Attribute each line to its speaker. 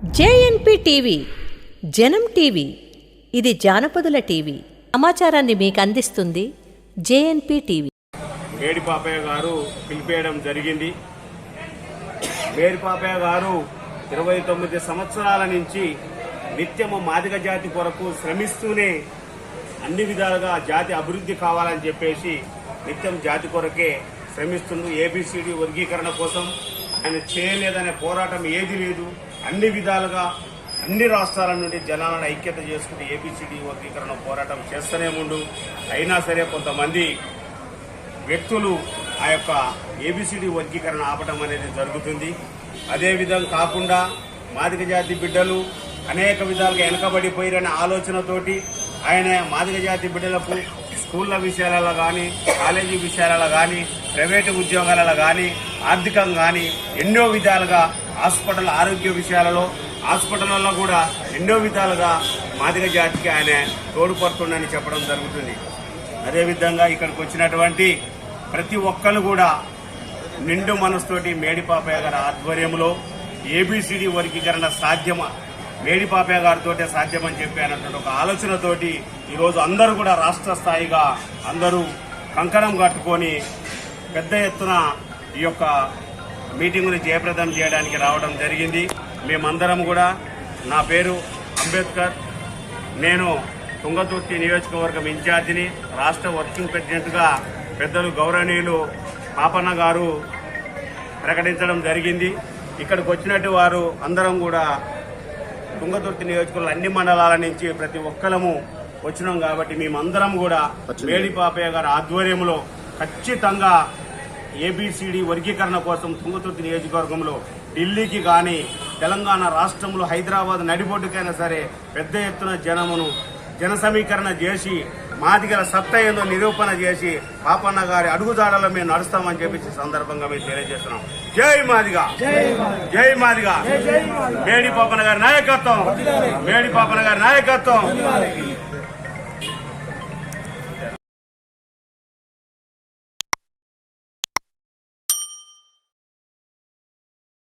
Speaker 1: JNP TV జనం TV ఇది జానపదుల TV. సమాచారాన్ని మీకు అందిస్తుంది జేఎన్పి టీవీ.
Speaker 2: మేడి పాపయ్య గారు పిలిపేయడం జరిగింది. మేడి పాపయ్య గారు ఇరవై తొమ్మిది సంవత్సరాల నుంచి నిత్యము మాదిగ జాతి కొరకు శ్రమిస్తూనే అన్ని విధాలుగా జాతి అభివృద్ధి కావాలని చెప్పేసి నిత్యం జాతి కొరకే శ్రమిస్తుంది ఏబిసిడి వర్గీకరణ కోసం ఆయన చేయలేదనే పోరాటం ఏది లేదు. అన్ని విధాలుగా అన్ని రాష్ట్రాల నుండి జనాలను ఐక్యత చేసుకుని ఏబిసిడి వర్గీకరణ పోరాటం చేస్తూనే ఉండు. అయినా సరే కొంతమంది వ్యక్తులు ఆ యొక్క ఏబిసిడి వర్గీకరణ ఆపటం అనేది జరుగుతుంది. అదేవిధంగా కాకుండా మాదిక జాతి బిడ్డలు అనేక విధాలుగా వెనకబడిపోయారనే ఆలోచనతోటి ఆయన మాదిక జాతి బిడ్డలకు స్కూళ్ళ విషయాలలో కానీ కాలేజీ విషయాలలో కానీ ప్రైవేటు ఉద్యోగాలలో కానీ ఆర్థికంగా కానీ ఎన్నో విధాలుగా హాస్పిటల్ ఆరోగ్య విషయాలలో హాస్పిటల్లో కూడా ఎన్నో విధాలుగా మాదిగ జాతికి ఆయన తోడ్పడుతుండని చెప్పడం జరుగుతుంది. అదేవిధంగా ఇక్కడికి వచ్చినటువంటి ప్రతి ఒక్కరు కూడా నిండు మనసుతోటి మేడిపాపయ్య గారి ఆధ్వర్యంలో ఏబిసిడి వర్గీకరణ సాధ్యమా? మేడిపాపయ్య గారితోటే సాధ్యమని చెప్పి అన్నటువంటి ఒక ఆలోచనతోటి ఈరోజు అందరూ కూడా రాష్ట్ర స్థాయిగా అందరూ కంకణం కట్టుకొని పెద్ద ఎత్తున ఈ యొక్క మీటింగుని జయప్రదం చేయడానికి రావడం జరిగింది. మేమందరం కూడా నా పేరు అంబేద్కర్. నేను తుంగతుర్తి నియోజకవర్గం ఇన్ఛార్జిని రాష్ట్ర వర్కింగ్ ప్రెసిడెంట్గా పెద్దలు గౌరవనీయులు పాపన్న గారు ప్రకటించడం జరిగింది. ఇక్కడికి వచ్చినట్టు వారు అందరం కూడా తుంగతుర్తి నియోజకవర్గంలో అన్ని మండలాల నుంచి ప్రతి ఒక్కరము వచ్చినాం కాబట్టి మేమందరం కూడా మేడి పాపయ్య గారి ఆధ్వర్యంలో ఖచ్చితంగా ఏబిసిడి వర్గీకరణ కోసం తుంగతుర్తి నియోజకవర్గంలో ఢిల్లీకి కానీ తెలంగాణ రాష్ట్రంలో హైదరాబాద్ నడిబొడ్డుకైనా సరే పెద్ద ఎత్తున జనమును జన సమీకరణ చేసి మాదిగల సత్తా ఏందో నిరూపణ చేసి పాపన్న గారి అడుగుజాడలో మేము నడుస్తామని చెప్పి సందర్భంగా మేము తెలియజేస్తున్నాం. జై మాదిగా! జై మాదిగా! మేడి పాపన్న గారి నాయకత్వం! మేడి పాపన్న గారి నాయకత్వం!